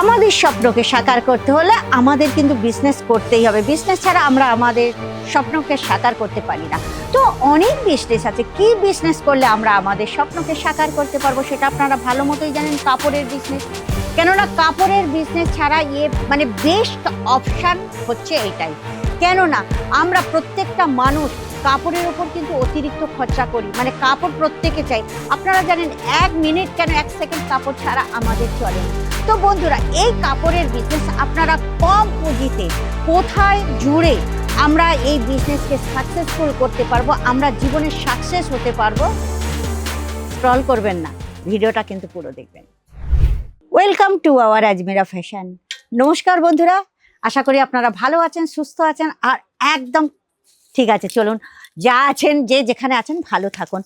আমাদের স্বপ্নকে সাকার করতে হলে আমাদের কিন্তু বিজনেস করতেই হবে। বিজনেস ছাড়া আমরা আমাদের স্বপ্নকে সাকার করতে পারি না। তো অনেক বিজনেস আছে। কি বিজনেস করলে আমরা আমাদের স্বপ্নকে সাকার করতে পারব সেটা আপনারা ভালো মতোই জানেন কাপড়ের বিজনেস কেননা কাপড়ের বিজনেস ছাড়া ইয়ে মানে বেস্ট অপশান হচ্ছে এইটাই। কেননা আমরা প্রত্যেকটা মানুষ কাপড়ের ওপর কিন্তু অতিরিক্ত খরচা করি মানে কাপড় প্রত্যেকে চাই। আপনারা জানেন, এক মিনিট কেন এক সেকেন্ড কাপড় ছাড়া আমাদের চলে তো বন্ধুরা, এই কাপড়ের বিজনেস আপনারা কম পুঁজিতে কোথায় জুড়ে আমরা এই বিজনেসকে সাকসেসফুল করতে পারব, আমরা জীবনে সাকসেস হতে পারব স্ক্রল করবেন না। ভিডিওটা কিন্তু পুরো দেখবেন। Welcome to our Ajmera fashion নমস্কার বন্ধুরা, আশা করি আপনারা ভালো আছেন, সুস্থ আছেন, আর একদম ঠিক আছে, চলুন। যা আছেন, যে যেখানে আছেন, ভালো থাকুন।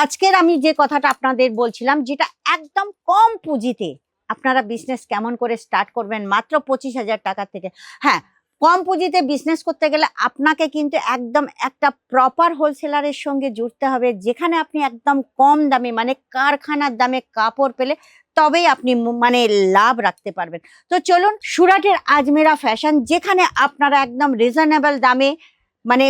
আজকের আমি যে কথাটা আপনাদের বলছিলাম, যেটা একদম কম পুঁজিতে আপনারা বিজনেস কেমন করে স্টার্ট করবেন, মাত্র পঁচিশ হাজার টাকা থেকে। হ্যাঁ কম পুঁজিতে বিজনেস করতে গেলে আপনাকে কিন্তু একদম একটা প্রপার হোলসেলারের সঙ্গে জুড়তে হবে। যেখানে আপনি একদম কম দামে মানে কারখানার দামে কাপড় পেলে তবেই আপনি মানে লাভ রাখতে পারবেন। তো চলুন, সুরাটের আজমেরা ফ্যাশন যেখানে আপনারা একদম রিজনেবল দামে মানে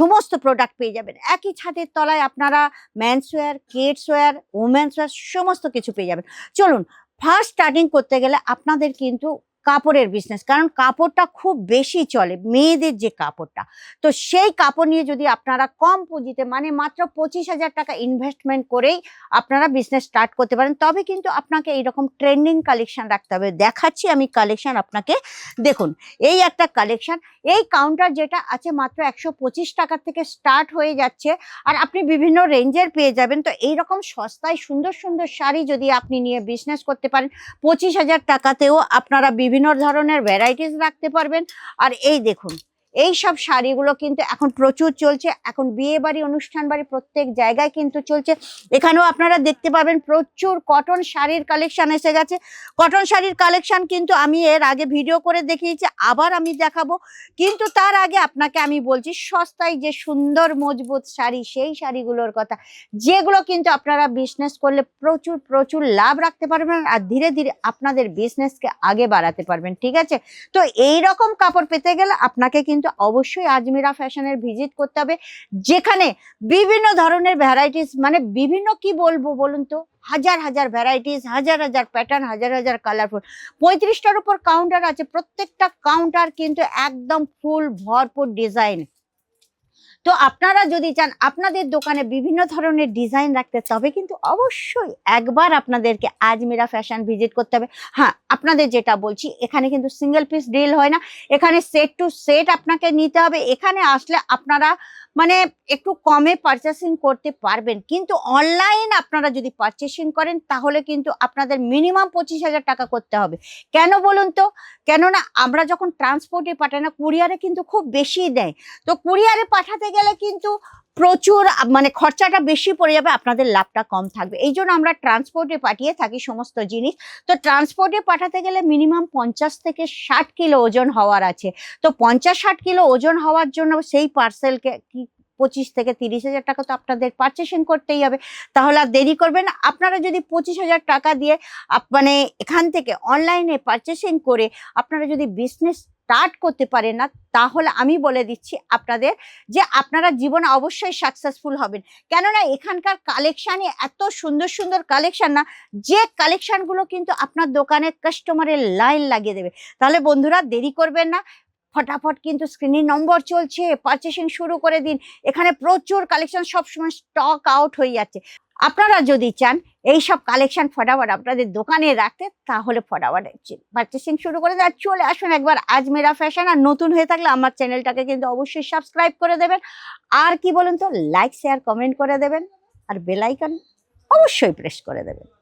সমস্ত প্রোডাক্ট পেয়ে যাবেন। একই ছাদের তলায় আপনারা men's wear kids wear women's wear সমস্ত কিছু পেয়ে যাবেন। চলুন ফার্স্ট স্টার্টিং করতে গেলে আপনাদের কিন্তু কাপড়ের বিজনেস কারণ কাপড়টা খুব বেশি চলে, মেয়েদের যে কাপড়টা। তো সেই কাপড় নিয়ে যদি আপনারা কম পুঁজিতে মানে মাত্র পঁচিশ হাজার টাকা ইনভেস্টমেন্ট করেই আপনারা বিজনেস স্টার্ট করতে পারেন, তবে কিন্তু আপনাকে এইরকম ট্রেন্ডিং কালেকশন রাখতে হবে। দেখাচ্ছি আমি কালেকশন আপনাকে। দেখুন, এই একটা কালেকশন এই কাউন্টার যেটা আছে মাত্র একশো পঁচিশ টাকা থেকে স্টার্ট হয়ে যাচ্ছে, আর আপনি বিভিন্ন রেঞ্জের পেয়ে যাবেন। তো এইরকম সস্তায় সুন্দর সুন্দর শাড়ি যদি আপনি নিয়ে বিজনেস করতে পারেন, পঁচিশ হাজার টাকাতেও আপনারা বিভিন্ন ধরনের ভ্যারাইটিস রাখতে পারবেন। আর এই দেখুন এই সব শাড়িগুলো কিন্তু এখন প্রচুর চলছে। এখন বিয়ে বাড়ি অনুষ্ঠান বাড়ি প্রত্যেক জায়গায় কিন্তু চলছে। এখানেও আপনারা দেখতে পাবেন প্রচুর কটন শাড়ির কালেকশন এসে গেছে। কটন শাড়ির কালেকশন কিন্তু আমি এর আগে ভিডিও করে দেখিয়েছি, আবার আমি দেখাবো। কিন্তু তার আগে আপনাকে আমি বলছি, সস্তায় যে সুন্দর মজবুত শাড়ি, সেই শাড়িগুলোর কথা। যেগুলো কিন্তু আপনারা বিজনেস করলে প্রচুর প্রচুর লাভ রাখতে পারবেন আর ধীরে ধীরে আপনাদের বিজনেসকে আগে বাড়াতে পারবেন, ঠিক আছে? তো এই রকম কাপড় পেতে গেলে আপনাকে কিন্তু অবশ্যই আজমিরা ফ্যাশনের ভিজিট করতে হবে, যেখানে বিভিন্ন ধরনের ভ্যারাইটিস মানে বিভিন্ন কি বলব বলুন তো? হাজার হাজার ভ্যারাইটিস হাজার হাজার প্যাটার্ন হাজার হাজার কালারফুল পঁয়ত্রিশটার উপর কাউন্টার আছে, প্রত্যেকটা কাউন্টার কিন্তু একদম ফুল ভরপুর ডিজাইন তো আপনারা যদি চান আপনাদের দোকানে বিভিন্ন ধরনের ডিজাইন রাখতে, তবে কিন্তু অবশ্যই একবার আপনাদেরকে আজমিরা ফ্যাশন ভিজিট করতে হবে। হ্যাঁ আপনাদের যেটা বলছি, এখানে কিন্তু সিঙ্গেল পিস ডিল হয় না। এখানে সেট টু সেট আপনাকে নিতে হবে। এখানে আসলে আপনারা মানে একটু কমে পারচেসিং করতে পারবেন। কিন্তু অনলাইন আপনারা যদি পারচেসিং করেন, তাহলে কিন্তু আপনাদের মিনিমাম পঁচিশ হাজার টাকা করতে হবে। কেন বলুন তো? কেননা আমরা যখন ট্রান্সপোর্টে পাঠাই না, কুরিয়ারে কিন্তু খুব বেশি দেয়। তো কুরিয়ারে পাঠাতে গেলে কিন্তু প্রচুর মানে খরচাটা বেশি পড়ে যাবে, আপনাদের লাভটা কম থাকবে। এই জন্য আমরা ট্রান্সপোর্টে পাঠিয়ে থাকি সমস্ত জিনিস। তো ট্রান্সপোর্টে পাঠাতে গেলে মিনিমাম পঞ্চাশ থেকে ষাট কিলো ওজন হওয়ার আছে। তো পঞ্চাশ ষাট কিলো ওজন হওয়ার জন্য সেই পার্সেলকে কি পঁচিশ থেকে তিরিশ হাজার টাকা তো আপনাদের পারচেসিং করতেই হবে। তাহলে আর দেরি করবেন আপনারা যদি পঁচিশ হাজার টাকা দিয়ে মানে এখান থেকে অনলাইনে পারচেসিং করে আপনারা যদি বিজনেস স্টার্ট করতে পারেন না, তাহলে আমি বলে দিচ্ছি আপনাদের যে আপনারা জীবনে অবশ্যই সাকসেসফুল হবেন। কেননা এখানকার কালেকশানে এত সুন্দর সুন্দর কালেকশান না, যে কালেকশানগুলো কিন্তু আপনার দোকানে কাস্টমারের লাইন লাগিয়ে দেবে। তাহলে বন্ধুরা দেরি করবেন না, ফটাফট কিন্তু স্ক্রিনে নম্বর চলছে পারচেসিং শুরু করে দিন। এখানে প্রচুর কালেকশন সবসময় স্টক আউট হয়ে যাচ্ছে। আপনারা যদি চান, এই সব কালেকশন ফটাফট আপনাদের দোকানে রাখতে, তাহলে ফটাফট পার্চেসিং শুরু করে আর চলে আসুন একবার আজমেরা ফ্যাশন আর নতুন হয়ে থাকলে আমার চ্যানেলটাকে কিন্তু অবশ্যই সাবস্ক্রাইব করে দেবেন। আর কি বলুন তো লাইক শেয়ার কমেন্ট করে দেবেন। আর বেলাইকন অবশ্যই প্রেস করে দেবেন।